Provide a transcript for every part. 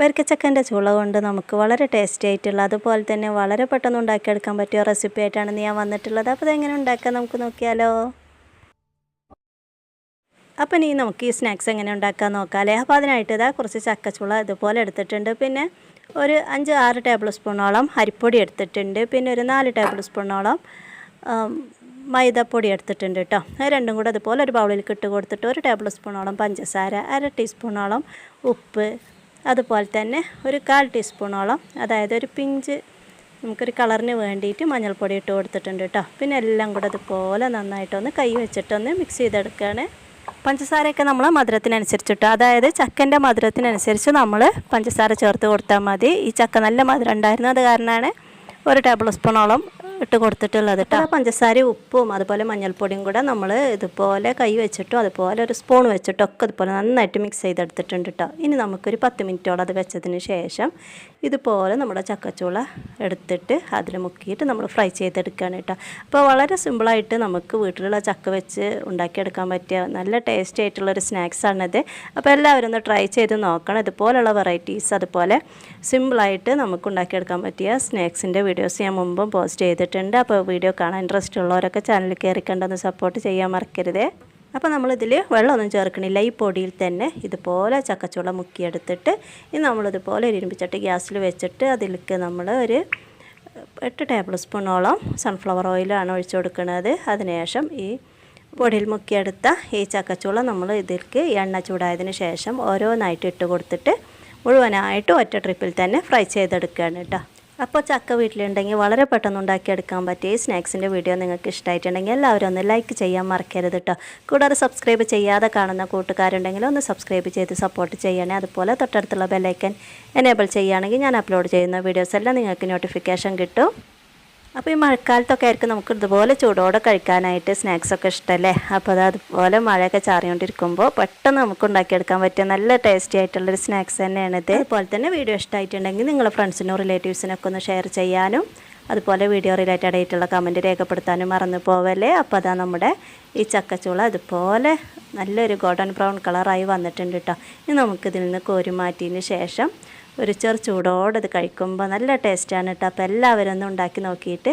വരിക്കച്ചക്കന്റെ ചുള കൊണ്ട് നമുക്ക് വളരെ ടേസ്റ്റി ആയിട്ടുള്ള അതുപോലെ തന്നെ വളരെ പെട്ടെന്ന് ഉണ്ടാക്കിയെടുക്കാൻ പറ്റിയ റെസിപ്പി ആയിട്ടാണ് ഞാൻ വന്നിട്ടുള്ളത്. അപ്പോൾ അതെങ്ങനെ ഉണ്ടാക്കാൻ നമുക്ക് നോക്കിയാലോ? അപ്പം ഇനി നമുക്ക് ഈ സ്നാക്സ് എങ്ങനെ ഉണ്ടാക്കാൻ നോക്കാമല്ലേ അപ്പോൾ അതിനായിട്ട് ഇതാ കുറച്ച് ചക്കച്ചുള ഇതുപോലെ എടുത്തിട്ടുണ്ട്. പിന്നെ ഒരു അഞ്ച് ആറ് ടേബിൾ സ്പൂണോളം അരിപ്പൊടി എടുത്തിട്ടുണ്ട്. പിന്നെ ഒരു നാല് ടേബിൾ സ്പൂണോളം മൈദപ്പൊടി എടുത്തിട്ടുണ്ട് കേട്ടോ. അത് രണ്ടും കൂടെ അതുപോലെ ഒരു ബൗളിലേക്ക് ഇട്ട് കൊടുത്തിട്ട് ഒരു ടേബിൾ സ്പൂണോളം പഞ്ചസാര അര ടീസ്പൂണോളം ഉപ്പ് അതുപോലെ തന്നെ ഒരു കാൽ ടീസ്പൂണോളം അതായത് ഒരു പിഞ്ച് നമുക്കൊരു കളറിന് വേണ്ടിയിട്ട് മഞ്ഞൾപ്പൊടി ഇട്ട് കൊടുത്തിട്ടുണ്ട് കേട്ടോ. പിന്നെ എല്ലാം കൂടെ അതുപോലെ നന്നായിട്ടൊന്ന് കൈ വെച്ചിട്ടൊന്ന് മിക്സ് ചെയ്തെടുക്കുകയാണ്. പഞ്ചസാരയൊക്കെ നമ്മൾ മധുരത്തിനനുസരിച്ചിട്ട് അതായത് ചക്കന്റെ മധുരത്തിനനുസരിച്ച് നമ്മൾ പഞ്ചസാര ചേർത്ത് കൊടുത്താൽ മതി. ഈ ചക്ക നല്ല മധുരം ഉണ്ടായിരുന്നു അത് കാരണമാണ്. ഒരു ടേബിൾ സ്പൂണോളം ഇട്ട് കൊടുത്തിട്ടുള്ളത് കേട്ടോ പഞ്ചസാര ഉപ്പും അതുപോലെ മഞ്ഞൾപ്പൊടിയും കൂടെ നമ്മൾ ഇതുപോലെ കൈ വെച്ചിട്ടോ അതുപോലെ ഒരു സ്പൂൺ വെച്ചിട്ടോ ഒക്കെ ഇതുപോലെ നന്നായിട്ട് മിക്സ് ചെയ്തെടുത്തിട്ടുണ്ട് കേട്ടോ ഇനി നമുക്കൊരു പത്ത് മിനിറ്റോളം അത് വെച്ചതിന് ശേഷം ഇതുപോലെ നമ്മുടെ ചക്കച്ചുള എടുത്തിട്ട് അതിൽ മുക്കിയിട്ട് നമ്മൾ ഫ്രൈ ചെയ്തെടുക്കുകയാണ് കേട്ടോ അപ്പോൾ വളരെ സിമ്പിളായിട്ട് നമുക്ക് വീട്ടിലുള്ള ചക്ക വെച്ച് ഉണ്ടാക്കിയെടുക്കാൻ പറ്റിയ നല്ല ടേസ്റ്റി ആയിട്ടുള്ളൊരു സ്നാക്സാണിത് അപ്പോൾ എല്ലാവരും ഒന്ന് ട്രൈ ചെയ്ത് നോക്കണം. ഇതുപോലെയുള്ള വെറൈറ്റീസ് അതുപോലെ സിമ്പിളായിട്ട് നമുക്ക് ഉണ്ടാക്കിയെടുക്കാൻ പറ്റിയ സ്നാക്സിന്റെ വീഡിയോസ് ഞാൻ മുമ്പും പോസ്റ്റ് ചെയ്തിട്ടുണ്ട്. അപ്പോൾ വീഡിയോ കാണാൻ ഇൻട്രസ്റ്റ് ഉള്ളവരൊക്കെ ചാനൽ കയറി കണ്ടൊന്ന് സപ്പോർട്ട് ചെയ്യാൻ മറക്കരുതേ. അപ്പോൾ നമ്മളിതിൽ വെള്ളമൊന്നും ചേർക്കണില്ല. ഈ പൊടിയിൽ തന്നെ ഇതുപോലെ ചക്കച്ചുള മുക്കിയെടുത്തിട്ട് ഇനി നമ്മളിതുപോലെ ഒരു ഗ്യാസിൽ വെച്ചിട്ട് അതിലേക്ക് നമ്മൾ ഒരു എട്ട് ടേബിൾ സ്പൂണോളം സൺഫ്ലവർ ഓയിലാണ് ഒഴിച്ചു കൊടുക്കുന്നത്. അതിനുശേഷം ഈ പൊടിയിൽ മുക്കിയെടുത്ത ഈ ചക്കച്ചുള നമ്മൾ ഇതിലേക്ക് എണ്ണ ചൂടായതിന് ശേഷം ഓരോന്നായിട്ട് ഇട്ട് കൊടുത്തിട്ട് മുഴുവനായിട്ട് ഒറ്റ ട്രിപ്പിൽ തന്നെ ഫ്രൈ ചെയ്തെടുക്കുകയാണ് കേട്ടോ. അപ്പോൾ ചക്ക വീട്ടിലുണ്ടെങ്കിൽ വളരെ പെട്ടെന്ന് ഉണ്ടാക്കിയെടുക്കാൻ പറ്റിയ ഈ സ്നാക്സിന്റെ വീഡിയോ നിങ്ങൾക്ക് ഇഷ്ടമായിട്ടുണ്ടെങ്കിൽ എല്ലാവരും ഒന്ന് ലൈക്ക് ചെയ്യാൻ മറക്കരുത് കേട്ടോ കൂടാതെ സബ്സ്ക്രൈബ് ചെയ്യാതെ കാണുന്ന കൂട്ടുകാരുണ്ടെങ്കിൽ ഒന്ന് സബ്സ്ക്രൈബ് ചെയ്ത് സപ്പോർട്ട് ചെയ്യണേ. അതുപോലെ തൊട്ടടുത്തുള്ള ബെല്ലൈക്കൻ എനേബിൾ ചെയ്യുകയാണെങ്കിൽ ഞാൻ അപ്ലോഡ് ചെയ്യുന്ന വീഡിയോസ് എല്ലാം നിങ്ങൾക്ക് നോട്ടിഫിക്കേഷൻ കിട്ടും. അപ്പോൾ ഈ മഴക്കാലത്തൊക്കെ ആയിരിക്കും നമുക്ക് ഇതുപോലെ ചൂടോടെ കഴിക്കാനായിട്ട് സ്നാക്സൊക്കെ ഇഷ്ടമല്ലേ അപ്പോൾ അത് അതുപോലെ മഴയൊക്കെ ചാറിയോണ്ടിരിക്കുമ്പോൾ പെട്ടെന്ന് നമുക്ക് ഉണ്ടാക്കിയെടുക്കാൻ പറ്റിയ നല്ല ടേസ്റ്റി ആയിട്ടുള്ളൊരു സ്നാക്സ് തന്നെയാണ് ഇത്. അതുപോലെ തന്നെ വീഡിയോ ഇഷ്ടമായിട്ടുണ്ടെങ്കിൽ നിങ്ങളുടെ ഫ്രണ്ട്സിനും റിലേറ്റീവ്സിനൊക്കെ ഒന്ന് ഷെയർ ചെയ്യാനും അതുപോലെ വീഡിയോ റിലേറ്റഡ് ആയിട്ടുള്ള കമന്റ് രേഖപ്പെടുത്താനും മറന്നു പോവല്ലേ? അപ്പോൾ അതാ നമ്മുടെ ഈ ചക്കച്ചുള അതുപോലെ നല്ലൊരു ഗോൾഡൻ ബ്രൗൺ കളറായി വന്നിട്ടുണ്ട് കേട്ടോ ഇനി നമുക്കിതിൽ നിന്ന് കോരി മാറ്റിയതിന് ശേഷം ഒരു ചെറു ചൂടോടെ ഇത് കഴിക്കുമ്പോൾ നല്ല ടേസ്റ്റാണ് കേട്ടോ അപ്പോൾ എല്ലാവരും ഒന്ന് ഉണ്ടാക്കി നോക്കിയിട്ട്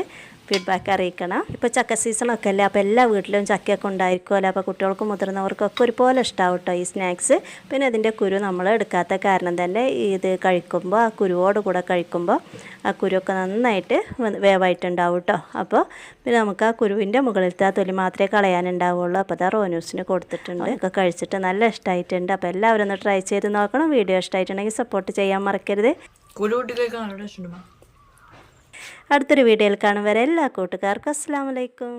ഫീഡ്ബാക്ക് അറിയിക്കണം. ഇപ്പോൾ ചക്ക സീസണൊക്കെ അല്ലേ അപ്പോൾ എല്ലാ വീട്ടിലും ചക്കയൊക്കെ ഉണ്ടായിരിക്കുമല്ലോ. അപ്പോൾ കുട്ടികൾക്കും മുതിർന്നവർക്കൊക്കെ ഒരുപോലെ ഇഷ്ടമാവും കേട്ടോ ഈ സ്നാക്സ് പിന്നെ ഇതിന്റെ കുരു നമ്മൾ എടുക്കാത്ത കാരണം തന്നെ ഇത് കഴിക്കുമ്പോൾ ആ കുരുവോട് കൂടെ കഴിക്കുമ്പോൾ ആ കുരുവൊക്കെ നന്നായിട്ട് വേവായിട്ടുണ്ടാവും കേട്ടോ അപ്പോൾ പിന്നെ നമുക്ക് ആ കുരുവിന്റെ മുകളിലത്തെ ആ തൊലി മാത്രമേ കളയാനുണ്ടാവുള്ളൂ. അപ്പോൾ അത് റോനൂസിന് കൊടുത്തിട്ടുണ്ട്. ഒക്കെ കഴിച്ചിട്ട് നല്ല ഇഷ്ടമായിട്ടുണ്ട് അപ്പോൾ എല്ലാവരും ഒന്ന് ട്രൈ ചെയ്ത് നോക്കണം. വീഡിയോ ഇഷ്ടമായിട്ടുണ്ടെങ്കിൽ സപ്പോർട്ട് ചെയ്യാൻ മറക്കരുത്. കുരു കുട്ടികൾക്ക് നല്ല ഉണ്ട് അടുത്തൊരു വീഡിയോയിൽ കാണും വരെ എല്ലാ കൂട്ടുകാർക്കും അസ്സാം വലൈക്കും